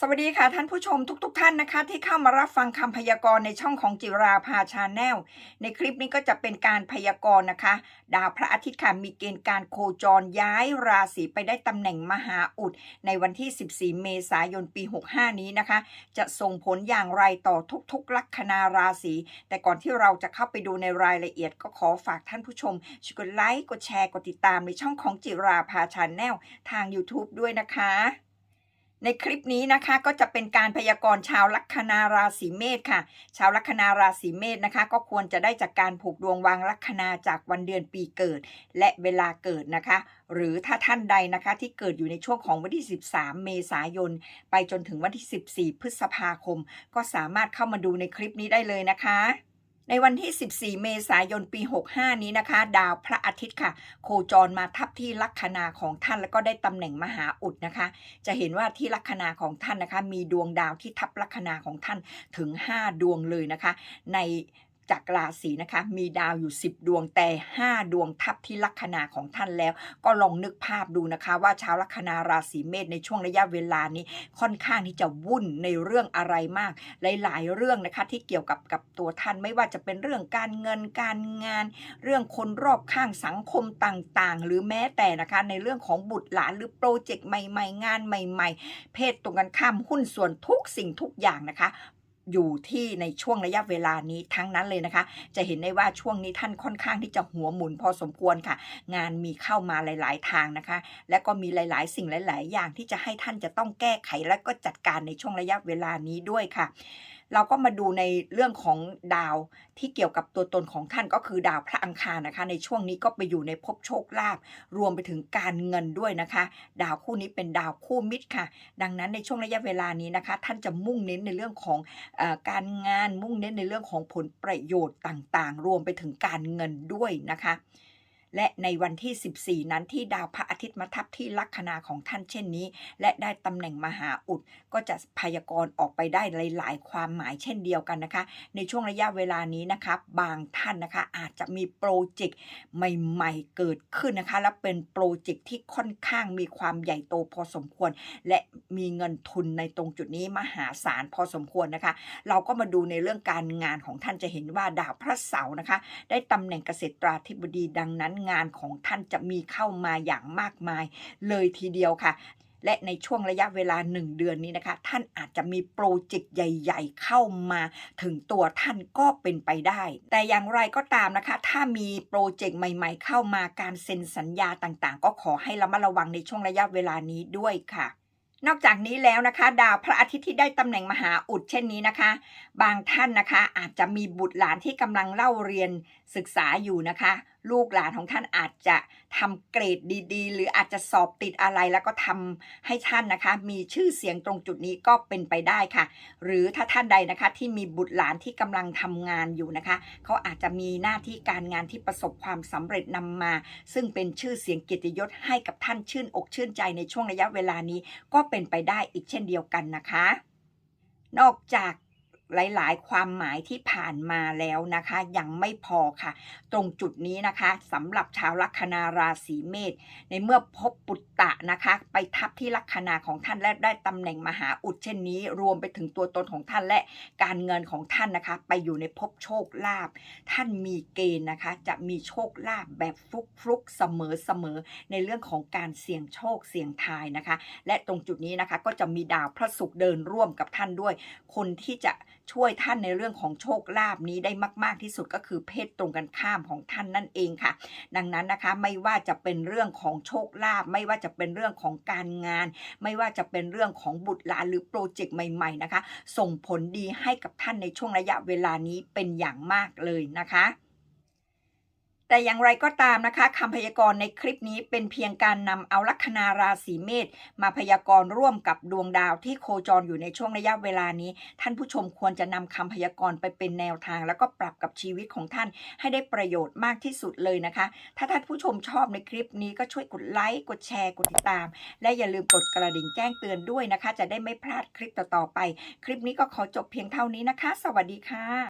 สวัสดีค่ะท่านผู้ชมทุกๆทท่านนะคะ ที่เข้ามารับฟังคำพยากรณ์ในช่องของจิราภาชาแนลในคลิปนี้ก็จะเป็นการพยากรณ์นะคะ ดาวพระอาทิตย์ค่ะมีเกณฑ์การโคจรย้ายราศีไปได้ตำแหน่งมหาอุด ในวันที่ 14 เมษายนปี 65 นี้นะคะ จะส่งผลอย่างไรต่อทุกๆ ลัคนาราศีแต่ก่อนที่เราจะเข้าไปดูในรายละเอียด ก็ขอฝากท่านผู้ชมช่วยกดไลค์กดแชร์กดติดตามในช่องของจิราภาชาแนลทาง YouTube ด้วยนะคะ ในคลิปนี้นะคะก็จะเป็นการพยากรณ์ชาวลัคนาราศีเมษค่ะ ชาวลัคนาราศีเมษนะคะ ก็ควรจะได้จากการผูกดวงวางลัคนาจากวันเดือนปีเกิด และเวลาเกิดนะคะ หรือถ้าท่านใดนะคะที่เกิดอยู่ในช่วงของวันที่ 13 เมษายน ไปจนถึงวันที่ 14 พฤษภาคม ก็สามารถเข้ามาดูในคลิปนี้ได้เลยนะคะ ในวันที่ 14 เมษายน ปี 65 นี้นะคะ ดาวพระอาทิตย์ค่ะ โคจรมาทับที่ลัคนาของท่านแล้วก็ได้ตำแหน่งมหาอุดนะคะ จะเห็นว่าที่ลัคนาของท่านนะคะ มีดวงดาวที่ทับลัคนาของท่านถึง 5 ดวงเลยนะคะ ใน จากราศีนะคะ มีดาวอยู่ 10 ดวงแต่ 5 ดวงทับที่ลัคนาของท่านแล้ว ก็ลองนึกภาพดูนะคะ ว่าชาวลัคนาราศีเมษในช่วงระยะเวลานี้ค่อนข้างที่จะวุ่นในเรื่องอะไรมาก หลาย ๆ เรื่องนะคะที่เกี่ยวกับกับตัวท่านไม่ว่าจะเป็นเรื่องการเงินการงาน เรื่องคนรอบข้างสังคมต่างๆ หรือแม้แต่นะคะในเรื่องของบุตรหลานหรือโปรเจกต์ใหม่ ๆ งานใหม่ ๆ เพศตรงกันข้ามหุ้นส่วนทุกสิ่งทุกอย่างนะคะ อยู่ที่ในช่วงระยะเวลานี้ทั้งนั้นเลยนะคะ จะเห็นได้ว่าช่วงนี้ท่านค่อนข้างที่จะหัวหมุนพอสมควรค่ะ งานมีเข้ามาหลาย ๆ ทางนะคะ และก็มีหลาย ๆ สิ่งหลาย ๆ อย่างที่จะให้ท่านจะต้องแก้ไขและก็จัดการในช่วงระยะเวลานี้ด้วยค่ะ เราก็มาดูในเรื่องของดาวที่เกี่ยวกับตัวตนของท่านก็คือดาวพระอังคารนะคะ ในช่วงนี้ก็ไปอยู่ในภพโชคลาภรวมไปถึงการเงินด้วยนะคะ ดาวคู่นี้เป็นดาวคู่มิตรค่ะ ดังนั้นในช่วงระยะเวลานี้นะคะ ท่านจะมุ่งเน้นในเรื่องของการงานมุ่งเน้นในเรื่องของผลประโยชน์ต่างๆ รวมไปถึงการเงินด้วยนะคะ และในวันที่ 14 นั้นที่ดาวพระอาทิตย์มาทับที่ลัคนาของท่านเช่นนี้ และได้ตำแหน่งมหาอุด ก็จะพยากรณ์ออกไปได้หลาย ๆ ความหมายเช่นเดียวกันนะคะ ในช่วงระยะเวลานี้นะคะบางท่านนะคะอาจจะมีโปรเจกต์ใหม่ ๆ เกิดขึ้นนะคะ และเป็นโปรเจกต์ที่ค่อนข้างมีความใหญ่โตพอสมควร และมีเงินทุนในตรงจุดนี้มหาศาลพอสมควรนะคะ เราก็มาดูในเรื่องการงานของท่านจะเห็นว่าดาวพระเสาร์นะคะ ได้ตำแหน่งเกษตราธิบดีดังนั้นงานของท่านจะมีเข้ามาอย่างมากมาย เลยทีเดียวค่ะ และในช่วงระยะเวลา1เดือนนี้นะคะ ท่านอาจจะมีโปรเจกต์ใหญ่ ๆ เข้ามาถึงตัวท่านก็เป็นไปได้ แต่อย่างไรก็ตามนะคะ ถ้ามีโปรเจกต์ใหม่ ๆ เข้ามาการเซ็นสัญญาต่างๆ ก็ขอให้ระมัดระวังในช่วงระยะเวลานี้ด้วยค่ะนอกจากนี้แล้วนะคะ ดาวพระอาทิตย์ที่ได้ตำแหน่งมหาอุดเช่นนี้นะคะ บางท่านนะคะอาจจะมีบุตรหลานที่กำลังเล่าเรียนศึกษาอยู่นะคะ ลูกหลานของท่านอาจจะทำเกรดดีๆ หรืออาจจะสอบติดอะไรแล้วก็ทำให้ท่านนะคะ มีชื่อเสียงตรงจุดนี้ก็เป็นไปได้ค่ะ หรือถ้าท่านใดนะคะที่มีบุตรหลานที่กำลังทำงานอยู่นะคะเขาอาจจะมีหน้าที่การงานที่ประสบความสำเร็จนำมา ซึ่งเป็นชื่อเสียงเกียรติยศให้กับท่านชื่นอกชื่นใจในช่วงระยะเวลานี้ ก็เป็นไปได้อีกเช่นเดียวกันนะคะ นอกจาก หลาย ๆ ความหมายที่ผ่านมาแล้วนะคะ ยังไม่พอค่ะ ตรงจุดนี้นะคะสำหรับชาวลัคนาราศีเมษในเมื่อพบปุตตะนะคะ ไปทับที่ลัคนาของท่านและได้ตำแหน่งมหาอุดเช่นนี้ รวมไปถึงตัวตนของท่านและการเงินของท่านนะคะ ไปอยู่ในภพโชคลาภท่านมีเกณฑ์นะคะ จะมีโชคลาภแบบฟลุกฟลุกเสมอเสมอๆในเรื่องของการเสี่ยงโชคเสี่ยงทายนะคะ และตรงจุดนี้นะคะก็จะมีดาวพระศุกร์เดินร่วมกับท่านด้วย คนที่จะช่วยท่านในเรื่องของโชคลาภนี้ได้มาก ๆที่สุดก็คือเพศตรงกันข้ามของท่านนั่นเองค่ะ ดังนั้นนะคะไม่ว่าจะเป็นเรื่องของโชคลาภไม่ว่าจะเป็นเรื่องของการงาน ไม่ว่าจะเป็นเรื่องของบุตรหลานหรือโปรเจกต์ใหม่ ๆ นะคะ ส่งผลดีให้กับท่านในช่วงระยะเวลานี้เป็นอย่างมากเลยนะคะ แต่อย่างไรก็ตามนะคะคำพยากรณ์ในคลิปนี้เป็นเพียงการนำเอาลัคนาราศีเมษมาพยากรณ์ร่วมกับดวงดาวที่โคจรอยู่ในช่วงระยะเวลานี้ ท่านผู้ชมควรจะนำคำพยากรณ์ไปเป็นแนวทาง แล้วก็ปรับกับชีวิตของท่านให้ได้ประโยชน์มากที่สุดเลยนะคะ ถ้าท่านผู้ชมชอบในคลิปนี้ก็ช่วยกดไลค์กดแชร์กดติดตาม และอย่าลืมกดกระดิ่งแจ้งเตือนด้วยนะคะ จะได้ไม่พลาดคลิปต่อๆไป คลิปนี้ก็ขอจบเพียงเท่านี้นะคะ สวัสดีค่ะ